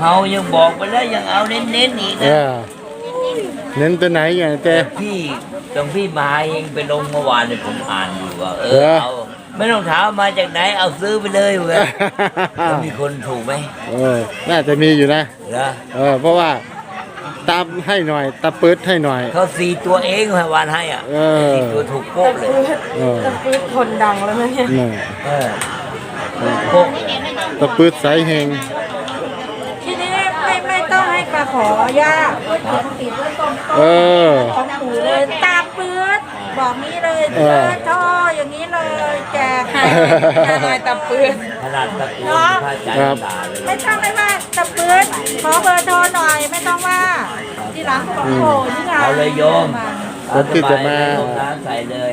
เฮายังบอกไปแล้วยังเอาเน้นๆอีกเอนะอเน้นตัวไหนอย่างแต่พี่ตรงพี่มาเองไปลงเมื่อวานเนี่ยผมอ่านอยู่ว่าเอเหรออเอาไม่ต้องถามมาจากไหนเอาซื้อไปเลยเว้ยแล้วมีคนถูกไหมเออน่าจะมีอยู่นะเหรอเออเพราะว่าตามให้หน่อยตาปืดให้หน่อย เขาสี่ตัวเองให้วานให้อะเออ สี่ตัวถูกโป๊ะเลยเออ จะฟื้นคนดังแล้วนะเนี่ย นี่เออโป๊ะตาปืดสายเฮง ทีนี้ไม่ไม่ต้องให้ปลา ขอย่าเออของปู่เลยตาปื๊ดบอกนี้เลยเอเอออช่ออย่างนี้เลยแจกให้ยาหน่อยตาปื๊ดขนาดตะโกูลพระอาจารครับย์ด่าเลยไม่ต้องไม่ว่าตาปื๊ดขอเบอร์โทรหน่อยไม่ต้องว่า ทีหลังของโอ้ที่งานเอาเลยโยมคนที่จะมาลงน้ำใส่เลย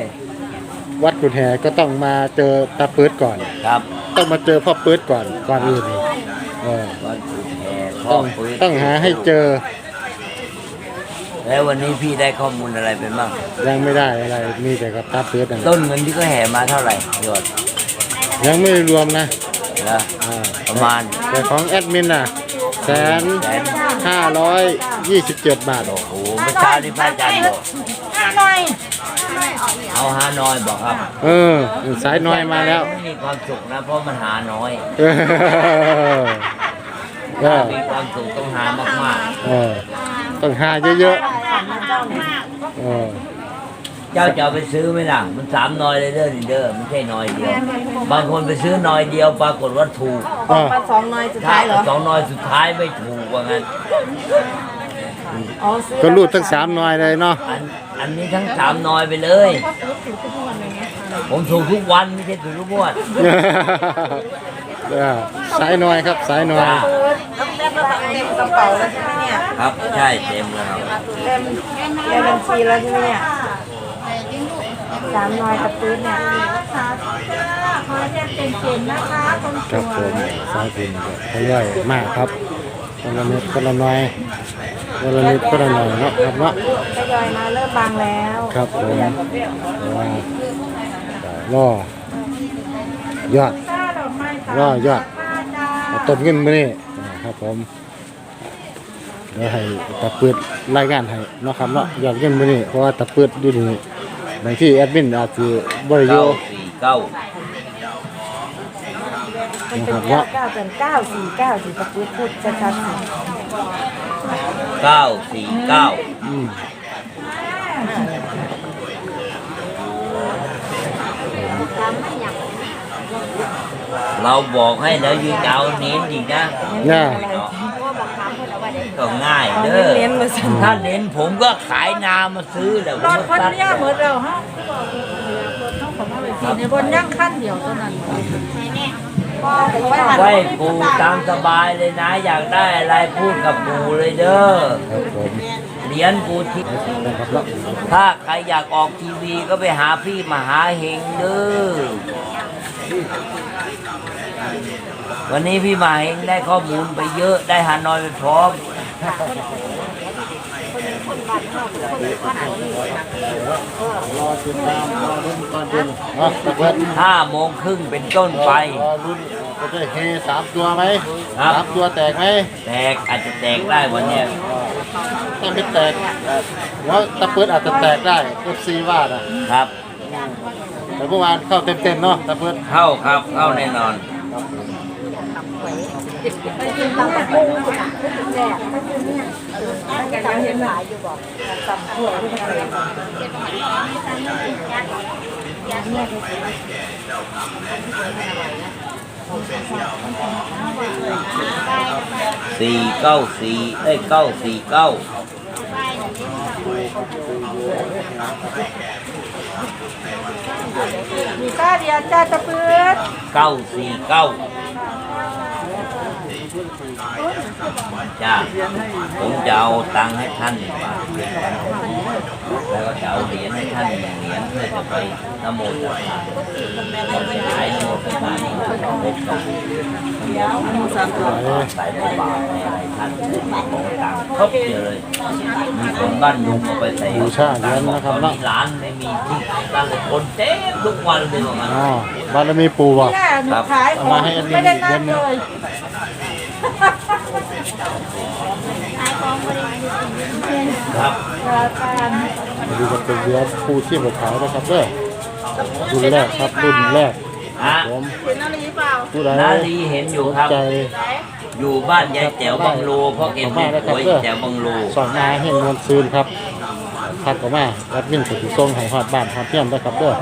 วัดกุฎแหก็ต้องมาเจอตาปืดก่อนครับ ต้องมาเจอพ่อปืดก่อนก่อนอื่นนี่เออวัดกุฎแห่ข้อ ต้องปืนต้องหาให้เจอ แล้ววันนี้พี่ได้ข้อมูลอะไรไปบ้างยังไม่ได้อะไรมีแต่กับตาปืดนั่นแหละต้นเงินที่เขาแห่มาเท่าไหร่ยอดยังไม่รวมนะนะอ่าประมาณแต่ของแอดมินน่ะแสนแสนห้าร้อยยี่สิบเจ็ดบาทโอ้โหเมื่อเช้านี่พระอาจารย์บอกห้าหน่อยเอาฮานอยบอกครับเออ สายน้อยมาแล้วไม่มีความสุขนะเพราะมันหาน้อย เออ เอถ้าอมีความสุขต้องหามากเออ ต้องหาเยอะๆเออ ๆ เจ้าจะเอาไปซื้อไหมล่ะ มันสามน้อยเลยเด้อนี่เด้อไม่ใช่น้อยเดียว บางคนไปซื้อน้อยเดียวปรากฏว่าถูกออกมาสองหน่อยสุดถ้าท้ายเหรอ สองน้อยสุดท้ายไม่ถูกว่างั้น อ๋อซื้อก็รูดทั้งสามหน่อยเลยเนาะ อันอันนี้ทั้งสามน้อยไปเลย ผมถูกทุกวันไม่ใช่ถูกทุกงวดเออ สายน้อยครับสายน้อยจ้าต้องเต็มกระเป๋าแล้วใช่ไหมเนี่ยครับใช่เต็มแล้วเต็มเต็มบัญชีแล้วใช่ไหมเนี่ยสามหน่อยกับปื๊ดเนี่ยขอเรียนเก่งๆนะคะคนครับผมสายพินก็ย่อยมากครับคนละนิดคนละหน่อยคนละนิดคนละหน่อยเนาะครับเนาะ ทยอยมาเริ่มบางแล้วครับผมแต่ว่าก็รอยอด รอยอดป้าจ้าเอาต้นเงินมานี่ครับผมเดี๋ยวให้ตะปืดรายงานให้เนาะครับเนาะยอดเงินมานี่เพราะว่าตะปืดอยู่นี่บางที่แอดมินอาจจะบริโยเก้าสี่เก้ามันเป็นเก้าเก้าเป็นเก้าสี่เก้าสี่ตะปื๊ดพูดชัดๆหน่อยเก้าสี่เก้า เราบอกให้แล้วยืนเอาเน้นจริงนะน่าก็ง่ายเอาเด้อเน้นๆมาสั่นถ้าเน้นผมก็ขายนามาซื้อแหละผรมถก็คันตัดเนี้ยเหมือนเราฮะในบนย่างขั้นเดียวเท่านั้นไว้ปูตามสบายเลยนะ อยากได้อะไรพูดกับปูเลยเด้อครับผมเหรียญปูที่นะครับเนาะถ้าใครอยากออกทีวีก็ไปหาพี่มหาเฮงเด้อ วันนี้พี่มหาเฮงได้ข้อมูลไปเยอะได้ฮานอยไปพร้อมรอติดตามรอรุ่นตอนเย็นเนาะตะเพิดห้าโมงครึ่งเป็นต้นไปรอรุ่นจะได้เฮสามตัวไหมครับสามตัวแตกไหม แตกอาจจะแตกได้วันเนี้ยถ้าไม่แตกแล้วตะเพิดอาจจะแตกได้ FC ว่าน่ะครับ แต่เมื่อวานเข้าเต็มๆเนาะตะเพิดเข้าครับเข้าแน่นอน สี่เก้าสี่เอ้ยเก้าสี่เก้า มีค่าเดียวจ้าตะปื๊ด เก้าสี่เก้า จ้าผมจะเอาตังค์ให้ท่านบาทเดียวกันแล้วก็จะเอาเหรียญให้ท่านหนึ่งเหรียญเพื่อจะไปนโมตัสสะเราจะใช้นโมตัสสะนี่เราจะพบกับใส่ในบาตรในอะไรท่านของต่างครบเลยมีคนบ้านดุงเอาไปใส่บูชาเหรียญนะครับเนาะร้านไม่มีที่ร้านเลยคนเต็มทุกวันเลยว่างั้นอ๋อบารมีปู่บ่แค่หนูขายของไม่ได้นัดเลย ครับอันนี้ก็เป็นเหรียญผู้ชีพขาวนะครับเด้อรุ่นแรกครับรุ่นแรกฮะผมผู้ใดนาลีเห็นอยู่ครับ ใจอยู่บ้านยายแจ๋วบังโลเพราะเอ็มเป็นหวยแจ๋วบังโลสอนมาให้นวลซืนครับทักเข้ามาแอดมินก็สิส่งให้ฮอดบ้านฮอดเที่ยมได้อครับเด้อ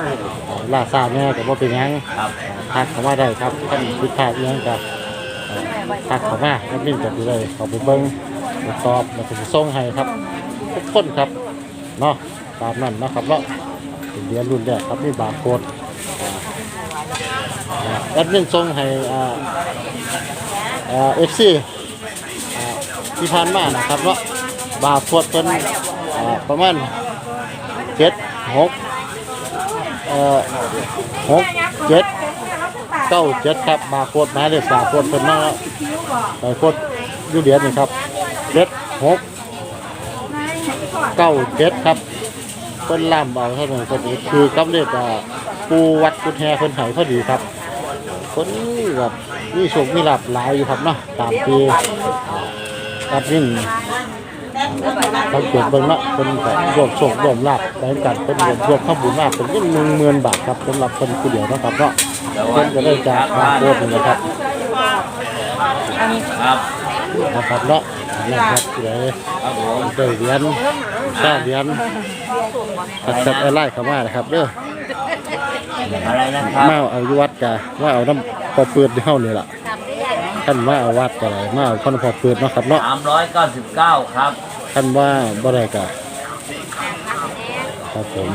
ล่าซาแน่ก็บ่เป็นหยังครับทักเข้ามาได้ครับท่านพิพาทอิหยังกับทักเข้ามาแอดมินก็สิได้เข้าไปเบิ่งไปตอบแล้วก็สิส่งให้ครับ ทุกคนครับเนาะตามนั้นนะครับเนาะเป็นเหรียญรุ่นแรกครับมีบาร์โค้ดอ่าแอดมินส่งให้ออ่า FC อ่ที่ผ่านมานะครับเนาะบาร์โค้ดเป็นประมาณเจ็ดหกเอ่อหกเจ็ดเก้าเจ็ดครับบาร์โค้ดหมายเลขบาร์โค้ดเป็นมาบาร์โค้ดยูเหรียญนี่ครับเจ็ดหก เก้าเจ็ดครับเพิ่นล่ำเอาเท่านั้นก็คือกำเนิดอ่าปูวัดกุฎแฮเพิ่นไหพอดีครับคนแบบนี่โชคมีลาบหลายอยู่ครับเนาะตามที่ตัดวิ่งสังเกตเบิ่งเนาะเพิ่นก็รวมโชครวมลาบไปกันเพิ่นรวมรวมข้าบุญมากเป็นเงินหนึ่งหมื่นบาทครับสำหรับคนผู้เดียวเนาะครับเนาะเพิ่นก็ได้จากบางโคตรนี่นะครับครับนะครับเนาะนี่ครับผู้ใดครับผมได้เหรียญค่า เหรียญตัดสับไอไล่เข้ามานะครับเด้ออะไรนะครับมาเอาอยู่วัดกะมาเอาน้ำพอเปืดที่เฮานี่ล่ะท่านมาเอาวัดกะไรมาเอาคนพอเปืดเนาะครับเนาะสามร้อยเก้าสิบเก้าครับท่านว่าบ่ได้กะครับผม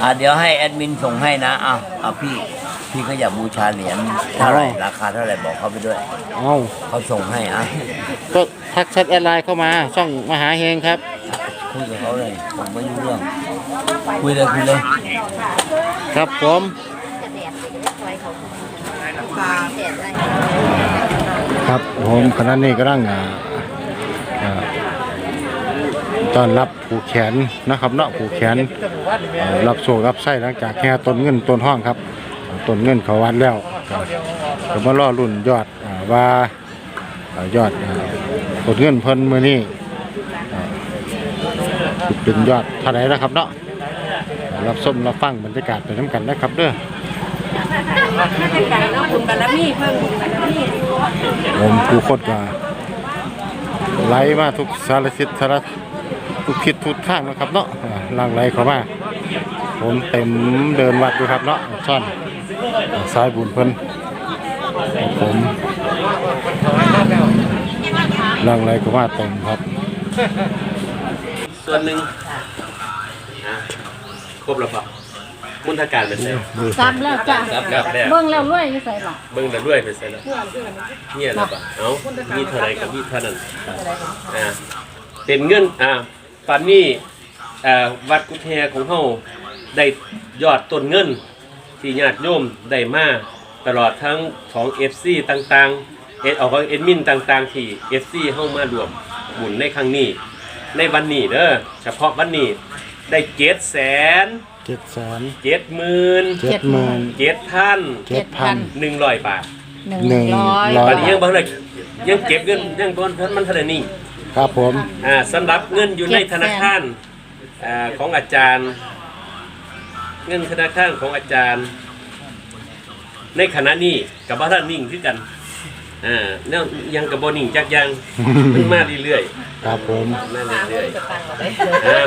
อ่าเดี๋ยวให้แอดมินส่งให้นะอ้าวเอาพี่พี่เขาอยากบูชาเหรียญเท่าไหร่ราคาเท่าไหร่บอกเขาไปด้วยเอาเขาส่งให้อะก็ทักแชทแอดไลน์เข้ามาช่องมหาเฮงครับ คุยกับเขาเลยผมไม่รู้เรื่อง คุยเลยคุยเลยครับผมครับผมขณะนี้ก็ตั้งอ่าอ่าต้อนรับผูกแขนนะครับเนาะผูกแขนเอ่อรับโชครับไส้หลังจากแค่ต้นเงินต้นห้องครับต้นเงินเขาวัดแล้วก็ก็มาล่อรุ่นยอดอ่าว่าอ่ายอดอ่าต้นเงินเพิ่นมื้อนี้อ่าสิ เป็นยอดเท่าไหร่นะครับเนาะรับส้มรับฟังบรรยากาศไปน้ำกันนะครับเด้อบุญบารมีเพิ่มบุญบารมีผมผู้คนก็ไหลมาทุกสารทิศสารทุกทิศทุกทางนะครับเนาะอ่างไหลเข้ามาผมเต็มเดินวัดอยู่ครับเนาะซ่อนสายบุญเพิ่นผมหลังไหลเข้ามาเต็มครับ ส่วนหนึ่งอะครบแล้วปะมุนทการเป็นไงซ้ำแล้วจ้ะครับครับแล้วเบิ่งแล้วรวยอยู่ใส่บ่เบิ่งแต่ด้วยเป็นไงแล้วเนี่ยแล้วปะเอ้ามีเท่าไรกับมีเท่านั้นอ่าเป็นเงินอ่าตอนนี้อ่าวัดกุเทของเฮาได้ยอดต้นเงิน ที่ญาติโยมได้มาตลอดทั้งของ FC ต่างๆเอเอาของเอ็ดมินต่างๆ ที่ FC เฮามารวมบุญในครั้งนี้ ในวันนี้เด้อเฉพาะวันนี้ได้เจ็ดแสนเจ็ดแสนเจ็ดหมื่นเจ็ดหมื่นเจ็ดพันเจ็ดพันหนึ่งร้อยบาทหนึ่งหนึ่งร้อยร้ตอนนี้ยังบางเลยยังเก็บเงินยังบนมันเท่านี้ครับผมอ่าสำหรับเงินอยู่ในธนาคารอ่าของอาจารย์ เงินธนาคารของอาจารย์ ในขณะนี้กับบ้านนิ่งคือกัน อ่าแล้วยังกับบนิ่งจักอยังมันมาเรื่อยๆครับผมมาเรื่อยๆอ่า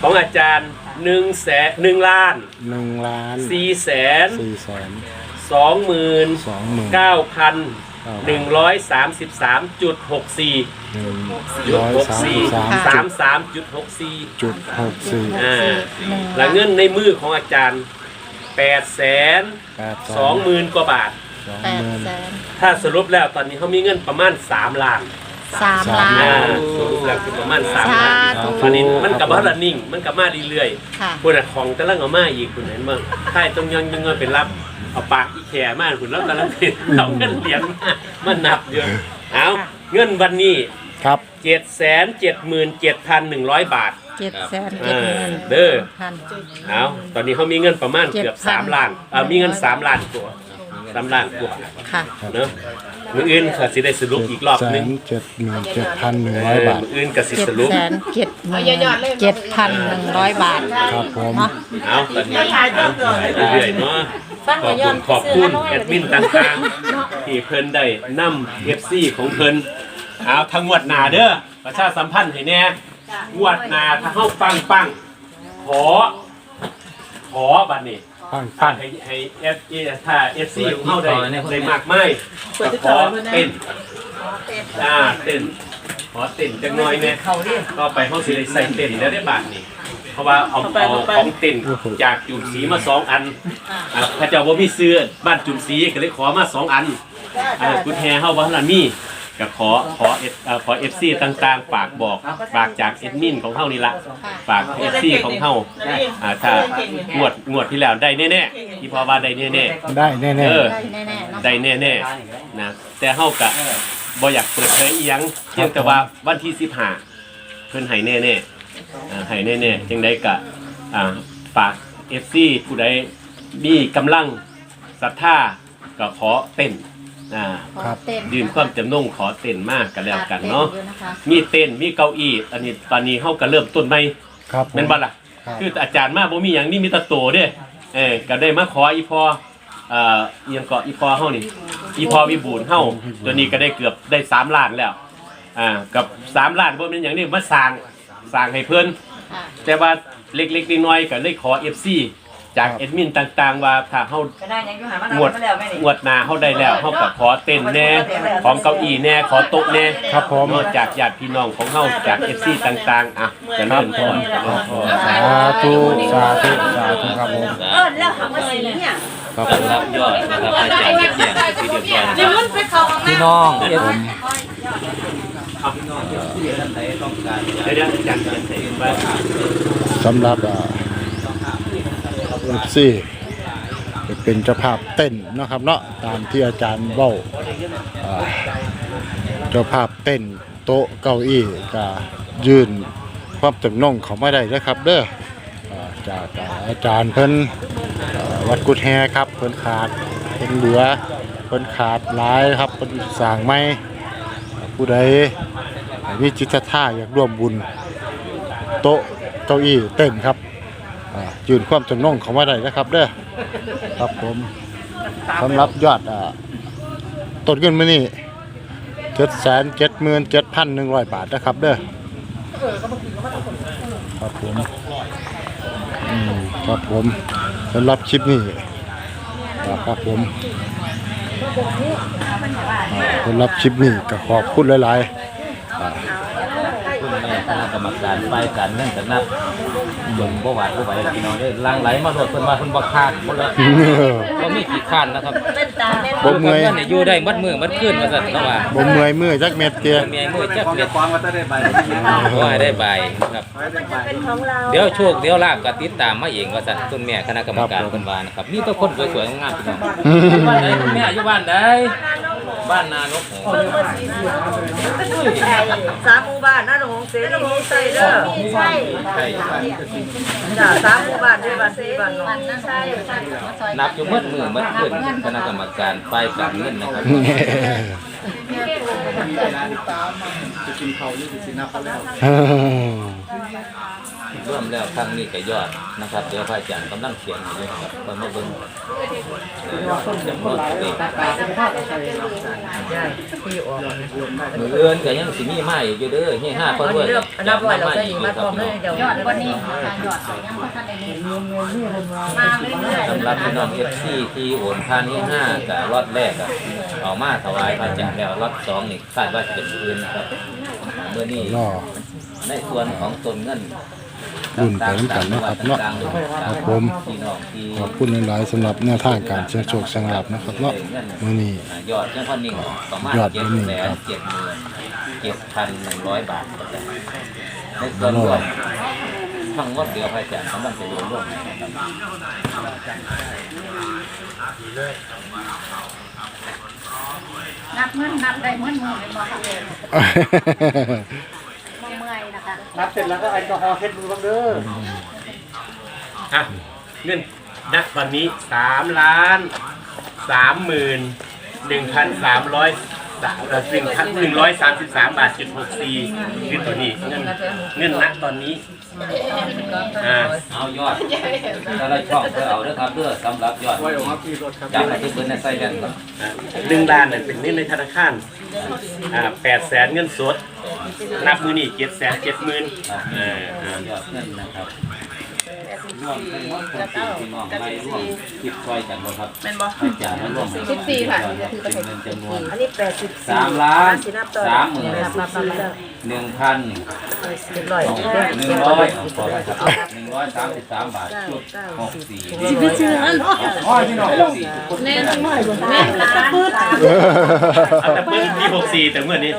ของอาจารย์หนึ่งแสนหนึ่งล้านหนึ่งล้านสี่แสนสี่แสนสองหมื่นสองหมื่นเก้าพันหนึ่งร้อยสามสิบสามจุดหกสี่หนึ่งจุดร้อยหกสามสี่สามสามสามจุดหกสี่ จุดหกสี่อ่าและเงินในมือของอาจารย์แปดแสนแปดสองหมื่นกว่าบาท สองแปหดมื่นแสน ถ้าสรุปแล้วตอนนี้เขามีเงินประมาณสามล้านสามล้าอ่านสรุปแล้วคือประมาณสามล้านสาธุ ตอนนี้มันกับว่าระนิ่ง มันกับมาเรื่อยๆค่ะคุณอะของกำลังเอามาอีกคุณเห็นบ้างใช่ต้องยังยังเงินเป็นรับเอาปากอีแขมากคุณแล้วกำลังเป็นเอาเงินเหรียญมามานับเยอะเอาเงินวันนี้ครับ เจ็ดแสนเจ็ดหมื่นเจ็ดพันหนึ่งร้อยบาท เจ็ดแสนเอเจ็ดหอมื่นเด้อ พัน เอาตอนนี้เขามีเงินประมาณเกือบ7,000 สามล้านเออมีเงินสามล้านตัวสามล้านกว่าค่ะ เนาะมืออื่นก็สิได้สรุปอีกรอบแสหนึนงเจ็ดหมื่นเจ็ดพันหนึ่งเอร้อยอบาทมืออื่นก็สิเจ็ดสรุปแสนเจ็ดหมื่นเจ็ดพันหนึ่งร้อยบาท ครับผมเนาะเอาตอนนี้เอาเรื่อยๆเนาะขอบคุณขอบคุณแอดมินต่างๆ ที่เพิ่นได้นำ FC ของเพิ่นเอาทั้งงวดหน้าเด้อประชาสัมพันธ์ให้แน่งวดหน้าถ้าเฮาปังปังๆขอ ขอบัดนี้ ปังถ้าปังให้ให้ F ถ้า FC ของเฮาได้ได้มากไม่ก็ขอเต้นอ่าเต้นขอเต้นจังหน่อยแม่ก็ไปเฮาสิได้ใส่เต้นแล้วได้บาทนี้เพราะว่าเอาเอาของเต้นจากจุ่มสีมาสองอันอ่าพระเจ้าบ่มีเสื้อบ้านจุ่มสีก็เลยขอมาสองอันอ่ากุญแจเฮาบ่ทันละมี ก็ขอขอเออ่าขอ FC ต่างๆฝากบอกฝากจากเอดมินของเฮานี่ละฝาก FC ของเฮาอ่าถ้างวดงวดที่แล้วได้แน่ๆที่พอว่าได้แน่ได้แน่ๆเออได้แน่ๆเนาะได้แน่ๆนะแต่เฮากะบ่อยากเปิดเผยอีหยังเพียงแต่ว่าวันที่15เพิ่นให้แน่ๆอ่าให้แน่ๆจังไดกะอ่าฝาก FC ผู้ใดมีกำลังศรัทธาก็ขอเต้น อ่าขอเต้นยืนความจำนงขอเต้นมากกันแล้วกันเนาะต้อยู่นะคะมีเต้นมีเก้าอี้อันนี้ตอนนี้เฮาก็เริ่มต้นใหม่ๆครับผมแม่นบ่ล่ะครับคืออาจารย์มาบ่มีหยังนี่มีแตะโตเด้เออก็ได้มาขออีพอเอ่อเอียงเกาะอีพอเฮานี่อีพอวิบูลย์เฮาตัวนี้ก็ได้เกือบได้3ล้านแล้วอ่ากับ3ล้านบ่แม่นหยังนี่มาสร้างสร้างให้เพิ่นค่ะแต่ว่าเล็กๆน้อยๆก็เลยขอ FC จากแอดมินต่างๆ ว่าถ้าเฮา ก็ได้ยังอยู่หามางวด มาแล้วแม่นี่งวดหน้าเฮาได้แล้วเฮาก็ขอเต้นแน่ของเก้าอี้แน่ขอโต๊ะแน่ครับผม นอกจากญาติพี่น้องของเฮาจาก FC ต่างๆ อะเจะเริ่มพรเจริญพรสาธุสาธุสาธุครับผมเออแล้วหามาสีเนี่ยครับผรับมยอดนะครับอาจารย์แจ้งที่เรียบร้อยนะคเดี๋ยวรับมันไปเข้าห้องพี่น้ำน้องเอฟพี่น้องเอฟซีท่านใดต้องการเดี๋ยวๆอาจารย์เขียนใส่ไว้สำหรับอ่า เอฟซีเป็นเจ้าภาพเต้นนะครับเนาะตามที่อาจารย์เบ้าอ่าเจ้าภาพเต้นโต๊ะเก้าอี้ก็ยืนความจำนงเขาไม่ได้นะครับ เด้อจากอาจารย์เพิ่นวัดกุดแฮครับเพิ่นขาดเพิ่นเหลือเพิ่นขาดหลายครับเพิ่นสร้างไม่ผู้ใดมีจิตรทธาอยากร่วมบุญ โต๊ะเก้าอี้เต้นครับ ยืนความจำนงเขามาได้นะครับเด้อครับผมสำหรับยอดต้นเงินมื้อนี้เจ็ดแสนเจ็ดหมื่นเจ็ดพันหนึ่งร้อยบาทนะครับเด้อครับผมอืมครับผมสำหรับคลิปนี้ครับผมสำหรับคลิปนี้ก็ขอบคุณหลายๆอ่าคุณแม่คณะกรรมการฝ่ายการเงินสำนัก เบิ่งบ่หวาดบ่ไหวแล้วพี่น้องเด้อลังไหลมาโลดเพิ่นว่าเพิ่นบ่คาดบ่ละบ่มีขี้คร้านนะครับเป็นตาแม่บ่เมื่อยเงินนี่อยู่ได้มัดมือมัดคืนว่าซั่นเนาะว่าบ่เมื่อยมือจักเม็ดเตียบ่มีไอ้มือจักเม็ดบ่ให้ได้ใบครับเป็นของเราเดี๋ยวโชคเดี๋ยวลาบก็ติดตามมาเองว่าซั่นคุณแม่คณะกรรมการเพิ่นว่านะครับมีแต่คนสวยๆงามๆพี่น้องบ้านใดคุณแม่อยู่บ้านใด บ้านนานกหงส์สามหมู่บ้านนะหลวงเสรีมีใส่เด้อใช่ใช่จ้าสามหมู่บ้านด้วยบ้านเสรีบ้านหลวงใช่ใช่มาซอยนับอยู่มัดมือมัดคืนคณะกรรมการฝ่ายการเงินนะครับ ร่วมแล้วครั้งนี้ก็ยอดนะครับ เดี๋ยวพระอาจารย์กำลังเขียนอยู่ด้วยนะครับก็มาเบิ่งเอ่อจำนวนตัวเลขมือเอื้อนก็ยังสิมีมาอีกอยู่เด้อเฮียห้าเพิ่นด้วยอันดับร้อยเราใส่มาพร้อมเลยเดี๋ยวยอดวันนี้ค่ะยอดยังบ่ทันได้เห็นมาเรื่อยสำหรับพี่น้อง FC ที่โอนผ่านเฮียห้ากับรอดแรกอะ เอามาถวายพระอาจารย์แล้วรอดสองนี่คาดว่าจะเป็นอื่นนะครับเมื่อนี้รอในส่วนของตนเงินรุ่นไปน้ำกันเนาะครับเนาะครับผมพี่น้องที่ขอบคุณหลายๆสำหรับแนวทางการเชียงโชคเชียงรับนะครับเนาะมื้อนี้อ่ายอดยังพอนิ่งประมาณยอดเจ็ดบ่นิ่งแสคนรับเจ็ดหมื่นเจ็ดพันหนึ่งร้อยบาทครับในส่วนรวมทั้งหมดเดียวพระอาจารย์กำลังจะรวมรวม นะครับๆนับเงินนับได้เมื่อมือเป็นบ่ค่ะบ่เมื่อยนะคะนับเสร็จแล้วก็แอลกอฮอล์เช็ดมือบ้างเด้ออะเงินณตอนนี้สามล้านสามหมื่นหนึ่งพันสามร้อยสามหนึ่งพันหนึ่งร้อยสามสิบสามบาทจุดหกสี่คือตัวนี้เงินเงินณตอนนี้ อ่าเอายอดถ้าเราชอบก็เอาเด้อครับเด้อสำหรับยอดจับมาที่เพิ่นในไส้กันก่อนหนึ่งล้านเนี่ยเป็นเงินในธนาคารอ่าแปดแสนเงินสดนับมือนี่เจ็ดแสนเจ็ดหมื่นเอออ่ายอดเงินนะครับ ร่วมเป็นร่วมคนสี่พี่น้องไม่ร่วมคิดช่วยกันบ่ครับแม่นบ่อาจารย์ร่วมคิดสี่ค่ะเป็นเงินจำนวนอันนี้แปดสิบสามล้านสินับต่อสามหมื่นนับนับนับนับหนึ่งพันเจ็ดร้อยหนึ่งร้อยขอให้ครับหนึ่งร้อยสามสิบสามบาทจุดหกสี่สิบไปซื้อนั่นอ๋อพี่น้องหกสี่แน่นอนแน่นตะปืดเอาแต่ปื้นปีหกสี่แต่เมื่อนี้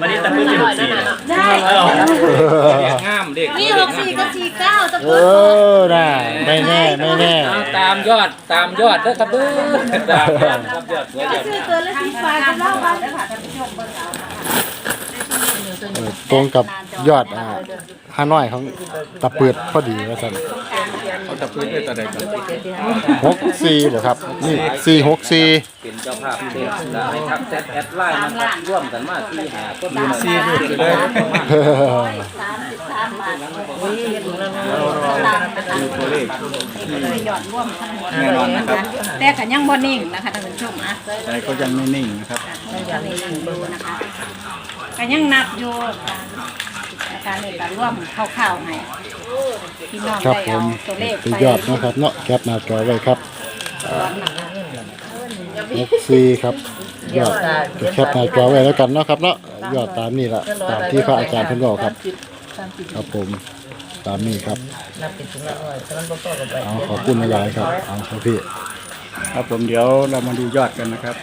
วันนี้แต่ปื้นปีหกสี่ได้เออเด็กงามเด็กนี่หกสี่กับสี่เก้าตะเอปืดอน่ะไม่แน่ไม่แน่ เอาตามยอดตามยอดเด้อครับเด้อตามยอดครับยอดสวยยอด ซื้อตัวละสี่ฟ้าจะเล่าบ้านเออตรงกับยอดอ่าฮานอยของตะเปิดพอดีว่าซั่น ตะพื้นเป็นตะไดกันหกสี่บ่ครับ นี่สี่หกสี่เป็นเจ้าภาพเทศแล้วให้ทักแซดแอดไลน์มาครับร่วมกันมาสี่หาคนซีรูดไปเลย สามสิบสามบาทตัวเลขหยอดร่วมทั้งหมดแน่นอนนะครับแต่ก็ยังบ่นิ่งนะคะท่านผู้ชมนะแต่ก็ยังไม่นิ่งนะครับนะคะก็ยังนับอยู่ การในการร่วมคร่าวๆให้พี่น้องครับได้ผเอามตัวเลขเป็นไปยอดนะครับเนาะแคปหน้าจอไว้ครับหกสี่ครับยอดจะแคปหน้าจอไว้แล้วกันเนาะครับเนาะยอดตามนี้ล่ะตามที่พระอาจารย์เพิ่นบอกครับ ครับผมตามนี้ครับนับเป็นถุงละร้อยแต่มันบ่พอกับไปเอาขอบคุณหลายๆครับเอาครับพี่ ครับผมเดี๋ยวเรามาดูยอดกันนะครับ